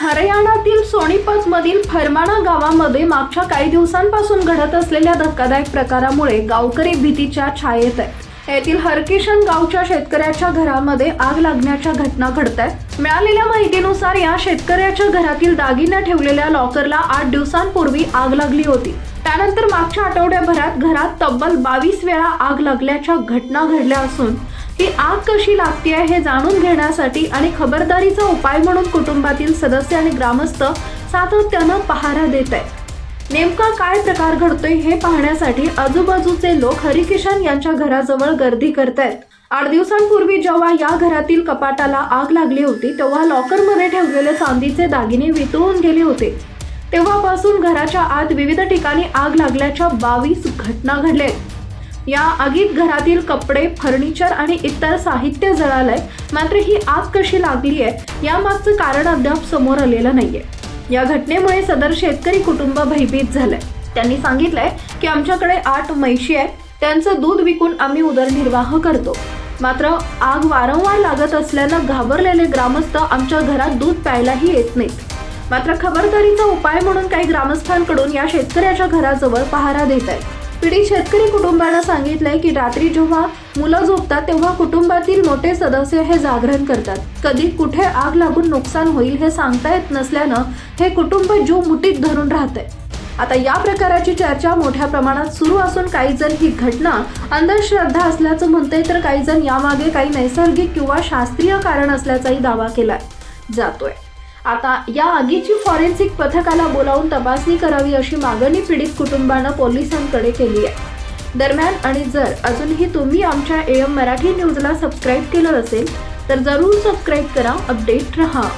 हरियाणातील सोनीपतमधील फरमाणा गावामध्ये मागच्या काही दिवसांपासून घडत असलेल्या धक्कादायक प्रकारामुळे गावकरी भीतीच्या छायेत आहेत. येथील हरकिशन गावच्या शेतकऱ्याच्या घरामध्ये आग लागण्याच्या घटना घडत आहेत मिळालेल्या माहितीनुसार या शेतकऱ्याच्या घरातील दागिने ठेवलेल्या लॉकरला आठ दिवसांपूर्वी आग लागली होती. त्यानंतर मागच्या आठवड्याभरात घरात तब्बल बावीस वेळा आग लागल्याच्या घटना घडल्या असून ती आग कशी लागते हे जाणून घेण्यासाठी आणि खबरदारीचा उपाय म्हणून कुटुंबातील सदस्य आणि ग्रामस्थ सातत्यानं पहारा देत आहेत. नेमका काय प्रकार घडतोय हे पाहण्यासाठी आजूबाजूचे लोक हरिकिशन यांच्या घराजवळ गर्दी करतायत. आठ दिवसांपूर्वी जेव्हा या घरातील कपाटाला आग लागली होती तेव्हा लॉकरमध्ये ठेवलेले चांदीचे दागिने वितळून गेले होते. तेव्हापासून घराच्या आत विविध ठिकाणी आग लागल्याच्या बावीस घटना घडल्या आहेत. या आगीत घरातील कपडे फर्निचर आणि इतर साहित्य जळालंय. मात्र ही आग कशी लागली आहे यामागचं कारण अद्याप समोर आलेलं नाहीये. या घटनेमुळे सदर शेतकरी कुटुंब भयभीत झालंय. त्यांनी सांगितलंय की आमच्याकडे आठ म्हैशी आहेत. त्यांचं दूध विकून आम्ही उदरनिर्वाह करतो. मात्र आग वारंवार लागत असल्यानं घाबरलेले ग्रामस्थ आमच्या घरात दूध प्यायलाही येत नाहीत. मात्र खबरदारीचा उपाय म्हणून काही ग्रामस्थांकडून या शेतकऱ्याच्या घराजवळ पहारा देत आहेत पीडित शेतकरी कुटुंबानं सांगितलंय की रात्री जेव्हा मुलं झोपतात तेव्हा कुटुंबातील मोठे सदस्य हे जागरण करतात. कधी कुठे आग लागून नुकसान होईल हे सांगता येत नसल्यानं हे कुटुंब जीव मुठीत धरून राहतंय. आता या प्रकाराची चर्चा मोठ्या प्रमाणात सुरू असून काही जण ही घटना अंधश्रद्धा असल्याचं म्हणते तर काही जण यामागे काही नैसर्गिक किंवा शास्त्रीय कारण असल्याचाही दावा केलाय. जातोय. आता या आगीची फॉरेन्सिक पथकाला बोलावून तपासणी करावी अशी मागणी पीडित कुटुंबानं पोलिसांकडे केली आहे. दरम्यान आणि जर अजूनही तुम्ही आमच्या एम मराठी न्यूजला सबस्क्राईब केलं असेल तर जरूर सबस्क्राईब करा अपडेट रहा.